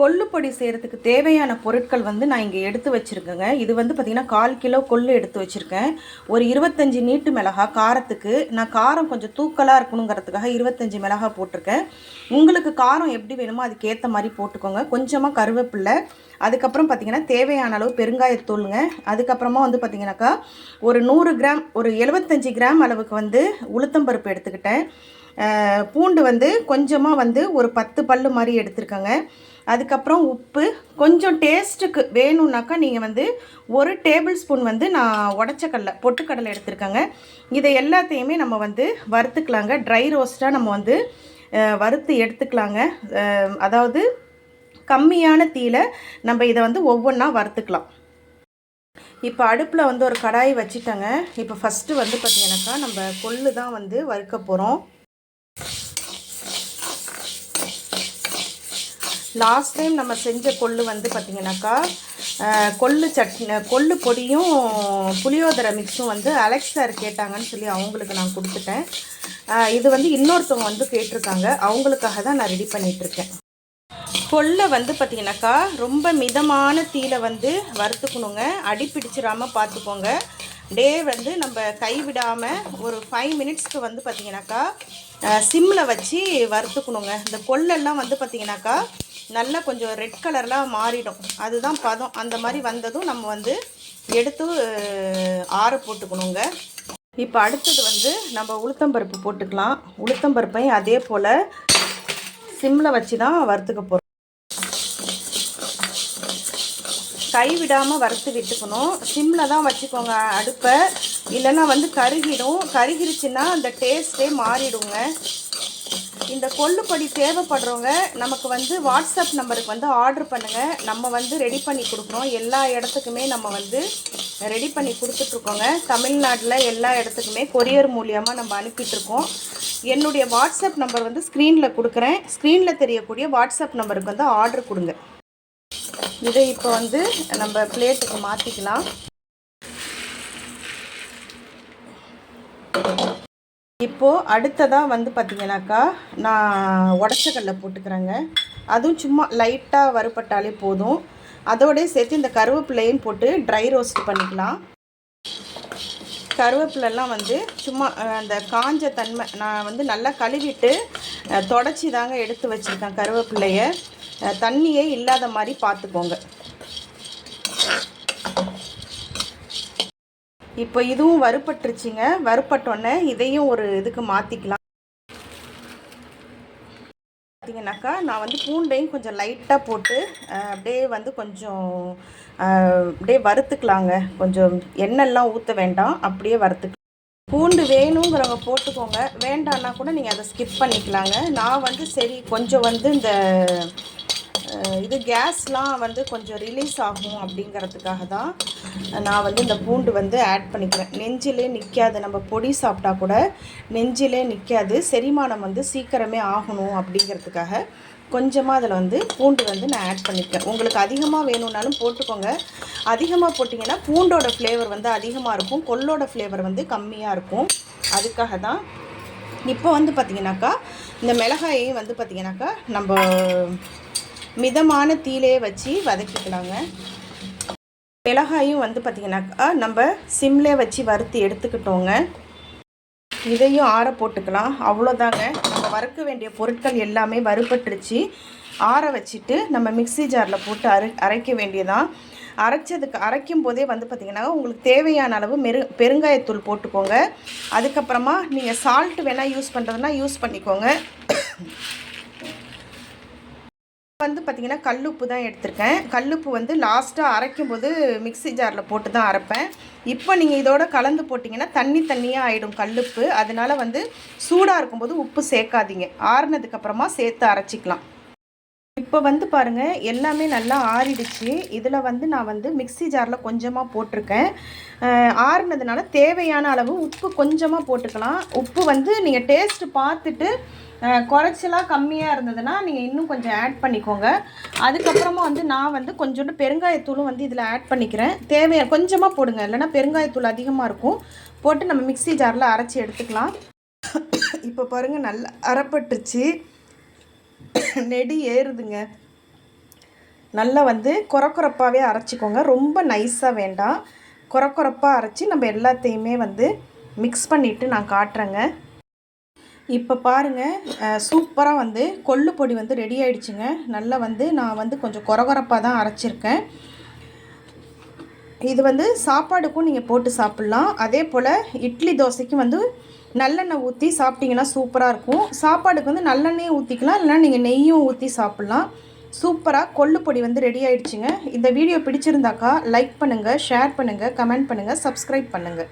கொல்லுப்பொடி செய்கிறதுக்கு தேவையான பொருட்கள் வந்து நான் இங்கே எடுத்து வச்சுருக்கேங்க. இது வந்து பார்த்திங்கன்னா கால் கிலோ கொள்ளு எடுத்து வச்சுருக்கேன். ஒரு இருபத்தஞ்சி நீட்டு மிளகா காரத்துக்கு நான் காரம் கொஞ்சம் தூக்கலாக இருக்கணுங்கிறதுக்காக இருபத்தஞ்சி மிளகா போட்டிருக்கேன். உங்களுக்கு காரம் எப்படி வேணுமோ அதுக்கேற்ற மாதிரி போட்டுக்கோங்க. கொஞ்சமாக கருவேப்பில்லை அதுக்கப்புறம் பார்த்திங்கன்னா தேவையான அளவு பெருங்காயத்தூளுங்க. அதுக்கப்புறமா வந்து பார்த்திங்கனாக்கா ஒரு நூறு கிராம் ஒரு எழுபத்தஞ்சி கிராம் அளவுக்கு வந்து உளுத்தம்பருப்பு எடுத்துக்கிட்டேன். பூண்டு வந்து கொஞ்சமாக வந்து ஒரு பத்து பல்லு மாதிரி எடுத்துருக்கேங்க. அதுக்கப்புறம் உப்பு. கொஞ்சம் டேஸ்ட்டுக்கு வேணும்னாக்கா நீங்கள் வந்து ஒரு டேபிள் ஸ்பூன் வந்து நான் உடச்ச கடலை பொட்டுக்கடலை எடுத்துருக்கேங்க. இதை எல்லாத்தையுமே நம்ம வந்து வறுத்துக்கலாங்க. ட்ரை ரோஸ்ட்டாக நம்ம வந்து வறுத்து எடுத்துக்கலாங்க. அதாவது கம்மியான தீயில நம்ம இதை வந்து ஒவ்வொன்றா வறுத்துக்கலாம். இப்போ அடுப்பில் வந்து ஒரு கடாய் வச்சுட்டேங்க. இப்போ ஃபஸ்ட்டு வந்து பார்த்திங்கனாக்கா நம்ம கொள்ளு தான் வந்து வறுக்க போகிறோம் லாஸ்ட் டைம் நம்ம செஞ்ச கொள்ளு வந்து பார்த்திங்கனாக்கா கொள்ளு சட்னி கொள்ளு பொடியும் புளியோதரை மிக்ஸும் வந்து அலெக்ஸ் சார் கேட்டாங்கன்னு சொல்லி அவங்களுக்கு நான் கொடுத்துட்டேன். இது வந்து இன்னொருத்தவங்க வந்து கேட்டிருக்காங்க. அவங்களுக்காக தான் நான் ரெடி பண்ணிகிட்ருக்கேன் கொள்ளை வந்து பார்த்தீங்கன்னாக்கா ரொம்ப மிதமான தீயில வந்து வறுத்துக்கணுங்க. அடி பார்த்துக்கோங்க. டே வந்து நம்ம கைவிடாமல் ஒரு ஃபைவ் மினிட்ஸ்க்கு வந்து பார்த்தீங்கன்னாக்கா சிம்மில் வச்சு வறுத்துக்கணுங்க. இந்த கொள்ளெல்லாம் வந்து பார்த்தீங்கன்னாக்கா நல்லா கொஞ்சம் ரெட் கலர்லாம் மாறிடும். அதுதான் பதம். அந்த மாதிரி வந்ததும் நம்ம வந்து எடுத்து ஆற போட்டுக்கணுங்க. இப்போ அடுத்தது வந்து நம்ம உளுத்தம்பருப்பு போட்டுக்கலாம். உளுத்தம்பருப்பையும் அதே போல் சிம்மில் வச்சு தான் வறுத்துக்க போகிறோம் கை விடாமல் வறுத்து விட்டுக்கணும். சிம்மில் தான் வச்சுக்கோங்க அடுப்பை. இல்லைன்னா வந்து கருகிடும். கருகிருச்சுன்னா அந்த டேஸ்ட்டே மாறிடுங்க. இந்த கொள்ளுப்பொடி தேவைப்படுறவங்க நமக்கு வந்து வாட்ஸ்அப் நம்பருக்கு வந்து ஆர்டர் பண்ணுங்கள் நம்ம வந்து ரெடி பண்ணி கொடுக்குறோம். எல்லா இடத்துக்குமே நம்ம வந்து ரெடி பண்ணி கொடுத்துட்ருக்கோங்க. தமிழ்நாட்டில் எல்லா இடத்துக்குமே கொரியர் மூலியமாக நம்ம அனுப்பிட்டுருக்கோம் என்னுடைய வாட்ஸ்அப் நம்பர் வந்து ஸ்க்ரீனில் கொடுக்குறேன். ஸ்க்ரீனில் தெரியக்கூடிய வாட்ஸ்அப் நம்பருக்கு வந்து ஆர்டர் கொடுங்க. இதை இப்போ வந்து நம்ம பிளேட்டுக்கு மாற்றிக்கலாம் இப்போது அடுத்ததாக வந்து பார்த்திங்கனாக்கா நான் உடச்சக்கடலை போட்டுக்கிறேங்க. அதுவும் சும்மா லைட்டாக வறுப்பட்டாலே போதும். அதோடய சேர்த்து இந்த கருவேப்பிலையும் போட்டு ட்ரை ரோஸ்ட் பண்ணிக்கலாம். கருவேப்பிலெல்லாம் வந்து சும்மா அந்த காஞ்ச தன்மை நான் வந்து நல்லா கழுவிட்டு தொடச்சி தாங்க எடுத்து வச்சுருக்கேன் கருவேப்பிலையை. தண்ணியே இல்லாத மாதிரி பார்த்துக்கோங்க. இப்போ இதுவும் வறுபட்டுருச்சுங்க. வறுபட்டோன்னே இதையும் ஒரு இதுக்கு மாற்றிக்கலாம் பார்த்தீங்கன்னாக்கா நான் வந்து பூண்டையும் கொஞ்சம் லைட்டாக போட்டு அப்படியே வந்து கொஞ்சம் அப்படியே வறுத்துக்கலாங்க. கொஞ்சம் எண்ணெய்லாம் ஊற்ற வேண்டாம். அப்படியே வறுத்துக்கலாம். பூண்டு வேணுங்கிறவங்க போட்டுக்கோங்க. வேண்டான்னா கூட நீங்கள் அதை ஸ்கிப் பண்ணிக்கலாங்க. நான் வந்து சரி கொஞ்சம் வந்து இந்த இது கேஸ்லாம் வந்து கொஞ்சம் ரிலீஸ் ஆகும் அப்படிங்கிறதுக்காக தான் நான் வந்து இந்த பூண்டு வந்து ஆட் பண்ணிக்கிறேன். நெஞ்சிலே நிற்காது நம்ம பொடி சாப்பிட்டா கூட நெஞ்சிலே நிற்காது செரிமானம் வந்து சீக்கிரமே ஆகணும் அப்படிங்கிறதுக்காக கொஞ்சமாக அதில் வந்து பூண்டு வந்து நான் ஆட் பண்ணிக்கிறேன். உங்களுக்கு அதிகமாக வேணும்னாலும் போட்டுக்கோங்க. அதிகமாக போட்டிங்கன்னா பூண்டோட ஃப்ளேவர் வந்து அதிகமாக இருக்கும். கொள்ளோட ஃப்ளேவர் வந்து கம்மியாக இருக்கும். அதுக்காக தான் இப்போ வந்து பார்த்திங்கனாக்கா இந்த மிளகாயையும் வந்து பார்த்திங்கனாக்கா நம்ம மிதமான தீயிலே வச்சு வதக்கிக்கலாங்க. மிளகாயும் வந்து பார்த்திங்கனாக்கா நம்ம சிம்லே வச்சு வறுத்து எடுத்துக்கிட்டோங்க. இதையும் ஆற போட்டுக்கலாம். அவ்வளோதாங்க. நம்ம வறுக்க வேண்டிய பொருட்கள் எல்லாமே வறுபட்டுருச்சு. ஆற வச்சுட்டு நம்ம மிக்ஸி ஜாரில் போட்டு அரை அரைக்க வேண்டியதான். அரைச்சதுக்கு அரைக்கும் போதே வந்து பார்த்திங்கன்னா உங்களுக்கு தேவையான அளவு மெரு பெருங்காயத்தூள் போட்டுக்கோங்க. அதுக்கப்புறமா நீங்கள் சால்ட் வேணால் யூஸ் பண்ணுறதுனா யூஸ் பண்ணிக்கோங்க. வந்து பார்த்திங்கன்னா கல்லுப்பு தான் எடுத்திருக்கேன். கல்லுப்பு வந்து லாஸ்ட்டாக அரைக்கும் போது மிக்ஸி ஜாரில் போட்டு தான் அரைப்பேன். இப்போ நீங்கள் இதோட கலந்து போட்டிங்கன்னா தண்ணி தண்ணியாக ஆகிடும் கல்லுப்பு. அதனால வந்து சூடாக இருக்கும்போது உப்பு சேர்க்காதீங்க. ஆறுனதுக்கப்புறமா சேர்த்து அரைச்சிக்கலாம். இப்போ வந்து பாருங்கள் எல்லாமே நல்லா ஆறிடுச்சு. இதில் வந்து நான் வந்து மிக்ஸி ஜாரில் கொஞ்சமாக போட்டிருக்கேன். ஆறுனதுனால தேவையான அளவு உப்பு கொஞ்சமாக போட்டுக்கலாம். உப்பு வந்து நீங்கள் டேஸ்ட்டு பார்த்துட்டு குறைச்சலாக கம்மியாக இருந்ததுன்னா நீங்கள் இன்னும் கொஞ்சம் ஆட் பண்ணிக்கோங்க. அதுக்கப்புறமா வந்து நான் வந்து கொஞ்சோண்டு பெருங்காயத்தூளும் வந்து இதில் ஆட் பண்ணிக்கிறேன். தேவையா கொஞ்சமாக போடுங்க. இல்லைன்னா பெருங்காயத்தூள் அதிகமாக இருக்கும். போட்டு நம்ம மிக்ஸி ஜாரில் அரைச்சி எடுத்துக்கலாம். இப்போ பாருங்கள் நல்லா அரைப்பட்டுருச்சு நெடி ஏறுதுங்க. நல்லா வந்து குறக்குறப்பாகவே அரைச்சிக்கோங்க. ரொம்ப நைஸாக வேண்டாம். குறக்குறப்பாக அரைச்சி நம்ம எல்லாத்தையுமே வந்து மிக்ஸ் பண்ணிவிட்டு நான் காட்டுறேங்க. இப்போ பாருங்கள் சூப்பராக வந்து கொள்ளு பொடி வந்து ரெடி ஆகிடுச்சிங்க நல்லா வந்து நான் வந்து கொஞ்சம் குறகுறப்பாக தான் அரைச்சிருக்கேன். இது வந்து சாப்பாடுக்கும் நீங்கள் போட்டு சாப்பிட்லாம். அதே போல் இட்லி தோசைக்கும் வந்து நல்லெண்ணெய் ஊற்றி சாப்பிட்டிங்கன்னா சூப்பராக இருக்கும். சாப்பாடுக்கு வந்து நல்லெண்ணெயும் ஊற்றிக்கலாம் இல்லைனா நீங்கள் நெய்யும் ஊற்றி சாப்பிட்லாம். சூப்பராக கொள்ளு பொடி வந்து ரெடி ஆயிடுச்சுங்க. இந்த வீடியோ பிடிச்சிருந்தாக்கா லைக் பண்ணுங்கள் ஷேர் பண்ணுங்கள் கமெண்ட் பண்ணுங்கள் சப்ஸ்கிரைப் பண்ணுங்கள்